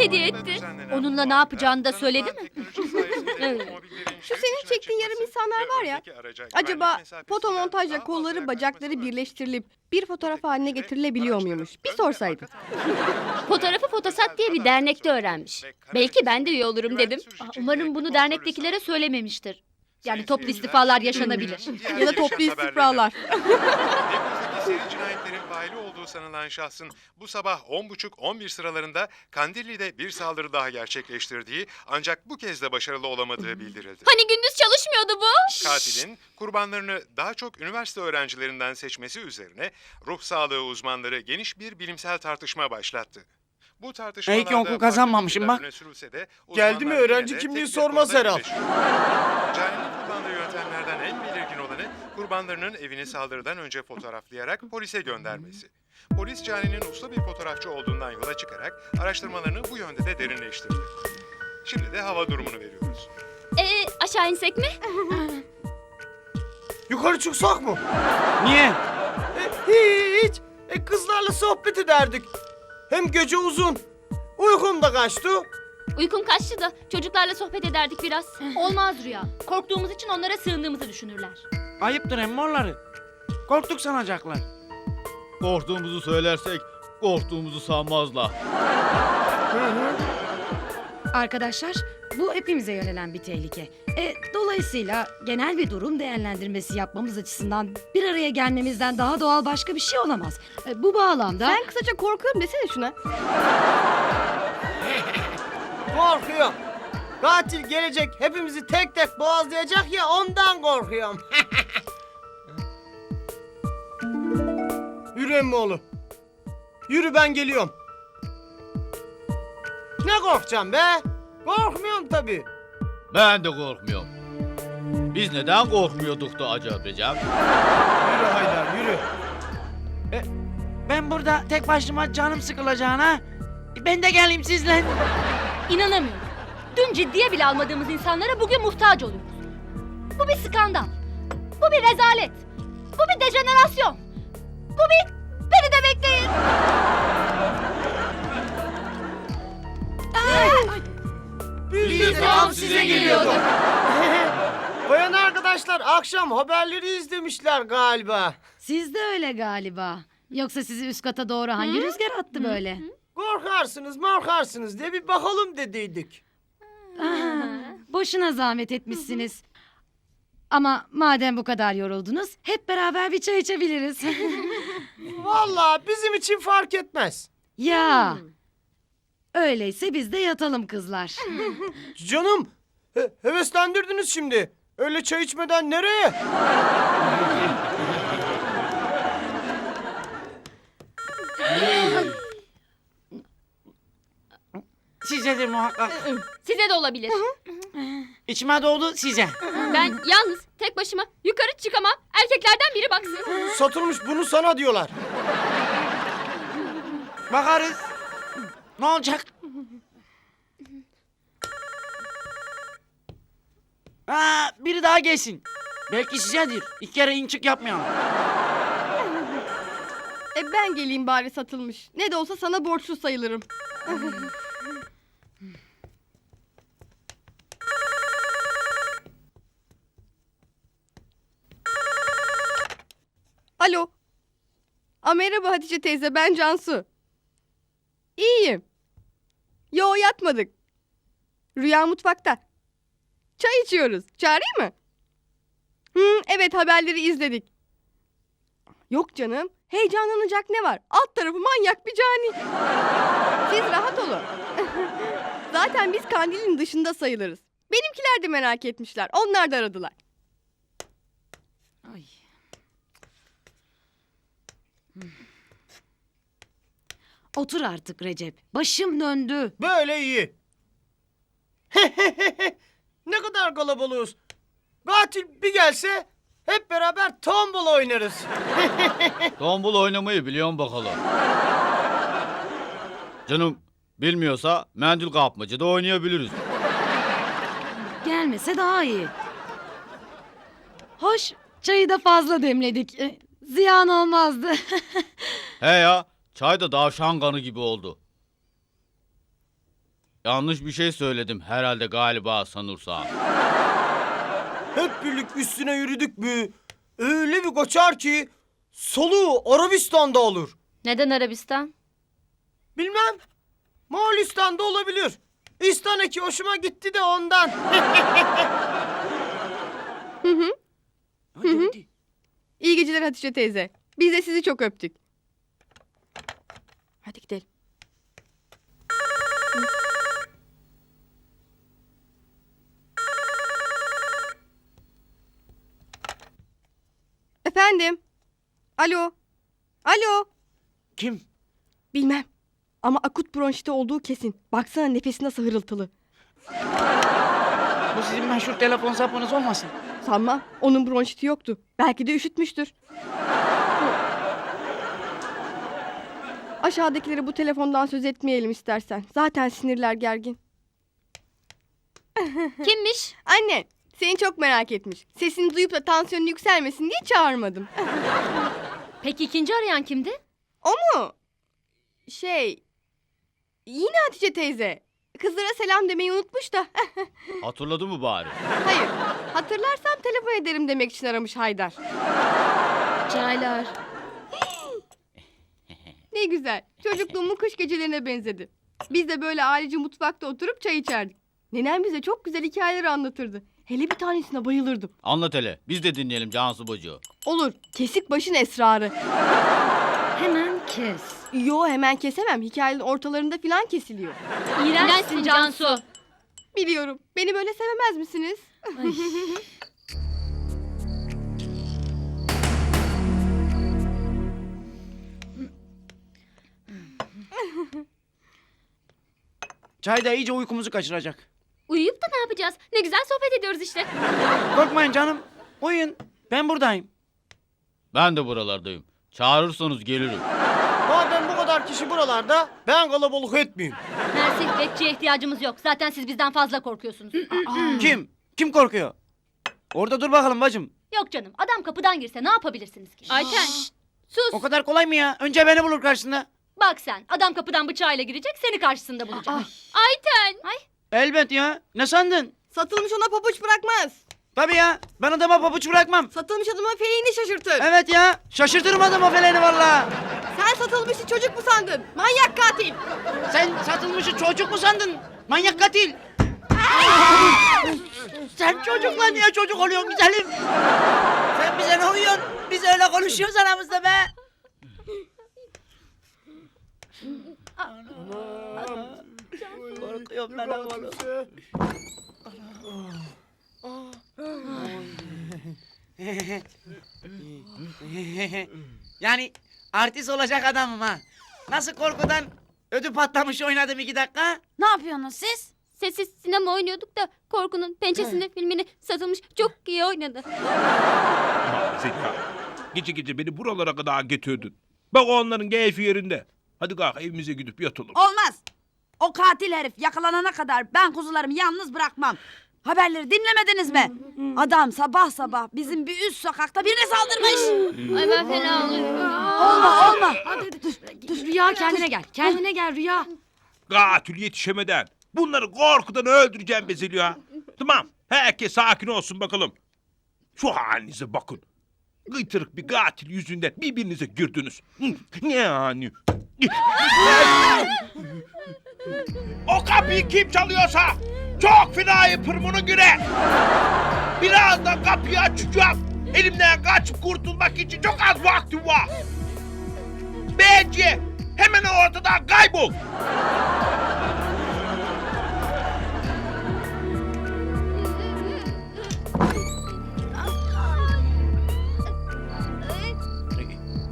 hediye etti. Onunla ne yapacağını da söyledi mi? Şu senin çektiğin yarım insanlar var ya. Acaba fotomontajla kolları bacakları birleştirilip bir fotoğraf haline getirilebiliyor muymuş? Bir sorsaydın. Fotoğrafı Fotosat diye bir dernekte öğrenmiş. Belki ben de üye olurum dedim. Aa, Umarım bunu dernektekilere söylememiştir. Yani toplu istifalar yaşanabilir. Ya da toplu istifralar. Seri cinayetlerin faili olduğu sanılan şahsın bu sabah 10.30-11 sıralarında Kandilli'de bir saldırı daha gerçekleştirdiği ancak bu kez de başarılı olamadığı bildirildi. Hani gündüz çalışmıyordu bu? Katilin kurbanlarını daha çok üniversite öğrencilerinden seçmesi üzerine ruh sağlığı uzmanları geniş bir bilimsel tartışma başlattı. Bu tartışmalarda İyi ki okul kazanmamışım bak. Geldi mi öğrenci kimliği sormaz herhal. Cani'nin kullandığı yöntemlerden kurbanlarının evini saldırıdan önce fotoğraflayarak polise göndermesi. Polis Cani'nin usta bir fotoğrafçı olduğundan yola çıkarak araştırmalarını bu yönde de derinleştirdi. Şimdi de hava durumunu veriyoruz. Ee, aşağı insek mi? Yukarı çıksak mı? Niye? E, hiç. E, kızlarla sohbet ederdik. Hem gece uzun. Uykum da kaçtı. Uykum kaçtı da çocuklarla sohbet ederdik biraz. Olmaz Rüya. Korktuğumuz için onlara sığındığımızı düşünürler. Ayıptır emmoğulları. Korktuk sanacaklar. Korktuğumuzu söylersek korktuğumuzu sanmazlar. Arkadaşlar, bu hepimize yönelen bir tehlike. E, dolayısıyla genel bir durum değerlendirmesi yapmamız açısından bir araya gelmemizden daha doğal başka bir şey olamaz. E, bu bağlamda Ben kısaca korkuyorum desene şuna. Korkuyorum. Katil gelecek hepimizi tek tek boğazlayacak ya ondan korkuyorum. Yürü emmoğlu. Yürü ben geliyorum. Ne korkacağım be? Korkmuyorum tabii. Ben de korkmuyorum. Biz neden korkmuyorduk da acaba Recep? Yürü Haydar yürü. Ben burada tek başıma canım sıkılacağına ben de geleyim sizle. İnanamıyorum. Dün ciddiye bile almadığımız insanlara bugün muhtaç oluyoruz. Bu bir skandal. Bu bir rezalet. Bu bir dejenerasyon. Bu bir... Bekleyin. Biz de tam size geliyorduk. Bayan arkadaşlar akşam haberleri izlemişler galiba. siz de öyle galiba. Yoksa sizi üst kata doğru hangi rüzgar attı böyle? Korkarsınız morkarsınız diye bir bakalım dediydik. Boşuna zahmet etmişsiniz. Ama madem bu kadar yoruldunuz, hep beraber bir çay içebiliriz. Vallahi bizim için fark etmez. ya. Öyleyse biz de yatalım kızlar. Canım he- heveslendirdiniz şimdi. Öyle çay içmeden nereye? Sizedir muhakkak. Size de olabilir. İçime doğdu size. Ben yalnız tek başıma yukarı çıkamam. Erkeklerden biri baksın. Satılmış bunu sana diyorlar. Bakarız. Ne olacak? Ha, biri daha gelsin. Belki sizedir. İki kere in çık yapmayalım. E ben geleyim bari satılmış. Ne de olsa sana borçlu sayılırım. Alo. A, merhaba Hatice teyze ben Cansu. İyiyim. Yo yatmadık. Rüya mutfakta. Çay içiyoruz. Çağırayım mı? Hı, evet haberleri izledik. Yok canım. Heyecanlanacak ne var? Alt tarafı manyak bir cani. Siz rahat olun. Zaten biz kandilin dışında sayılırız. Benimkiler de merak etmişler. Onlar da aradılar. Otur artık Recep. Başım döndü. Böyle iyi. ne kadar kalabalığız. Katil bir gelse hep beraber tombul oynarız. Tombul oynamayı biliyorum bakalım. Canım bilmiyorsa mendil kapmacı da oynayabiliriz. Gelmese daha iyi. Hoş, çayı da fazla demledik. E, Ziyan olmazdı. He ya çay da davşan kanı gibi oldu. Yanlış bir şey söyledim herhalde galiba sanırsam. Hep birlik üstüne yürüdük mü? Öyle bir kaçar ki soluğu Arabistan'da olur. Neden Arabistan? Bilmem. Moğolistan'da olabilir. İstaneki hoşuma gitti de ondan. Hadi, hadi. İyi geceler Hatice teyze. Biz de sizi çok öptük. Hadi gidelim. Efendim? Alo? Alo? Kim? Bilmem. Ama akut bronşite olduğu kesin. Baksana nefesi nasıl hırıltılı. Bu sizin meşhur telefon sapınız olmasın? Sanmam. Onun bronşiti yoktu. Belki de üşütmüştür. Aşağıdakileri bu telefondan söz etmeyelim istersen. Zaten sinirler gergin. Kimmiş? Anne, seni çok merak etmiş. Sesini duyup da tansiyonun yükselmesin diye çağırmadım. Peki ikinci arayan kimdi? o mu? Şey... Yine Hatice teyze. Kızlara selam demeyi unutmuş da. Hatırladı mı bari? Hayır. Hatırlarsam telefon ederim demek için aramış Haydar. Çaylar. Ne güzel. Çocukluğumun kış gecelerine benzedi. Biz de böyle ailece mutfakta oturup çay içerdik. Nenem bize çok güzel hikayeler anlatırdı. Hele bir tanesine bayılırdım. Anlat hele. Biz de dinleyelim Cansu Bacı. Olur. Kesik başın esrarı. Hemen kes. Yo hemen kesemem. Hikayenin ortalarında filan kesiliyor. İğrençsin Cansu. Biliyorum. Beni böyle sevemez misiniz? Ay. Çay da iyice uykumuzu kaçıracak. Uyuyup da ne yapacağız? Ne güzel sohbet ediyoruz işte. Korkmayın canım. Uyuyun. Ben buradayım. Ben de buralardayım. Çağırırsanız gelirim. Madem bu kadar kişi buralarda ben kalabalık etmeyeyim. Mersi bekçiye ihtiyacımız yok. Zaten siz bizden fazla korkuyorsunuz. Kim? Kim korkuyor? Orada dur bakalım bacım. yok canım adam kapıdan girse ne yapabilirsiniz ki? Ayten. Sus. O kadar kolay mı ya? Önce beni bulur karşısında. Bak sen adam kapıdan bıçağıyla girecek seni karşısında bulacak. Ayten. Ay. Elbet ya. Ne sandın? Satılmış ona pabuç bırakmaz. Tabii ya. Ben adama pabuç bırakmam. Satılmış adama feyini şaşırtır. Evet ya. Şaşırtırım adamı feleni valla. Sen satılmışı çocuk mu sandın? Manyak katil. Sen satılmışı çocuk mu sandın? Manyak katil. Sen çocukla niye çocuk oluyorsun güzelim? Sen bize ne uyuyorsun? Biz öyle konuşuyoruz aramızda be. Korkuyorum ben oğlum. yani artist olacak adamım ha. Nasıl korkudan ödü patlamış oynadım iki dakika? Ne yapıyorsunuz siz? Sessiz sinema oynuyorduk da Korku'nun pençesinde filmini satılmış çok iyi oynadı. Zeka. Gece gece beni buralara kadar getirdin. Bak onların keyfi yerinde. Hadi kalk evimize gidip yatalım. Olmaz. O katil herif yakalanana kadar ben kuzularımı yalnız bırakmam. Haberleri dinlemediniz mi? Adam sabah sabah bizim bir üst sokakta birine saldırmış. Ay ben fena oluyorum. olma olma. Hadi dur, dur Rüya kendine gel. Kendine gel Rüya. Katil yetişemeden. Bunları korkudan öldüreceğim be Zeliha. Tamam. Herkes sakin olsun bakalım. Şu halinize bakın. Gıytırık bir katil yüzünden birbirinize girdiniz. Ne yani? o kapıyı kim çalıyorsa çok fena yaparım ona göre. Birazdan kapıyı açacağım. Elimden kaçıp kurtulmak için çok az vaktim var. Bence hemen ortadan kaybol.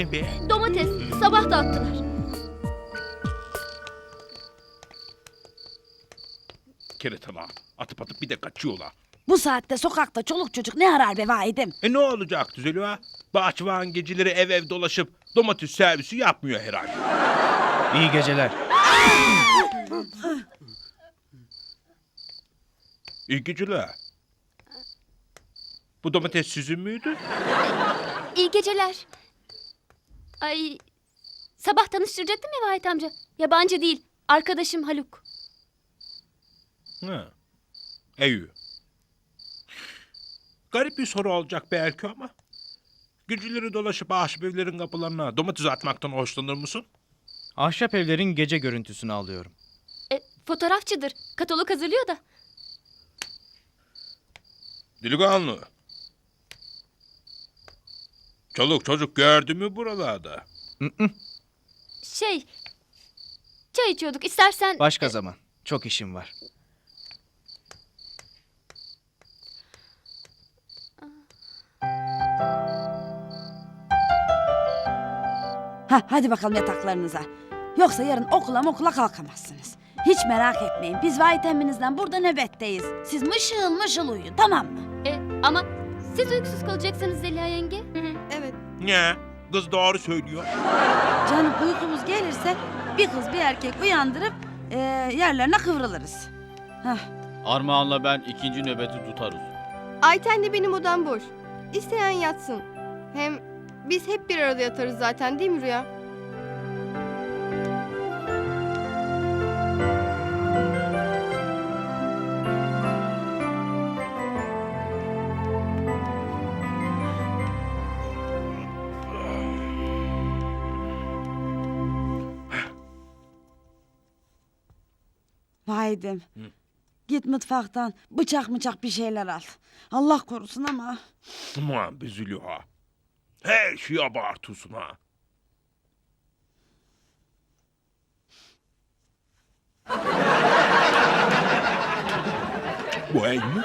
Ne be? Domates sabah da attılar. Keretana. Atıp atıp bir de kaçıyorlar. Bu saatte sokakta çoluk çocuk ne arar be vahidim? E ne olacak Zeliha? Bahçıvan geceleri ev ev dolaşıp domates servisi yapmıyor herhalde. İyi geceler. İyi geceler. Bu domates sizin müydü? İyi geceler. Ay sabah tanıştıracaktım ya Vahit amca. Yabancı değil arkadaşım Haluk. Ha. İyi. Garip bir soru olacak belki ama. Geceleri dolaşıp ahşap evlerin kapılarına domates atmaktan hoşlanır mısın? Ahşap evlerin gece görüntüsünü alıyorum. E, fotoğrafçıdır. Katalog hazırlıyor da. Delikanlı. Çoluk çocuk gördü mü buralarda? Şey... Çay içiyorduk. İstersen... Başka zaman. Çok işim var. Ha, hadi bakalım yataklarınıza. Yoksa yarın okula okula kalkamazsınız. Hiç merak etmeyin. Biz vahit emminizden burada nöbetteyiz. Siz mışıl mışıl uyuyun tamam mı? E, ama siz uykusuz kalacaksınız Zeliha yenge. Ne? Kız doğru söylüyor. Canım uykumuz gelirse bir kız bir erkek uyandırıp e, yerlerine kıvrılırız. Hah, Armağan'la ben ikinci nöbeti tutarız. Ayten benim odam boş. İsteyen yatsın. Hem biz hep bir arada yatarız zaten değil mi Rüya? Vahidim. Git mutfaktan bıçak mıçak bir şeyler al. Allah korusun ama. Aman be Zülüha. Her şeyi abartıyorsun ha. Bu el mi?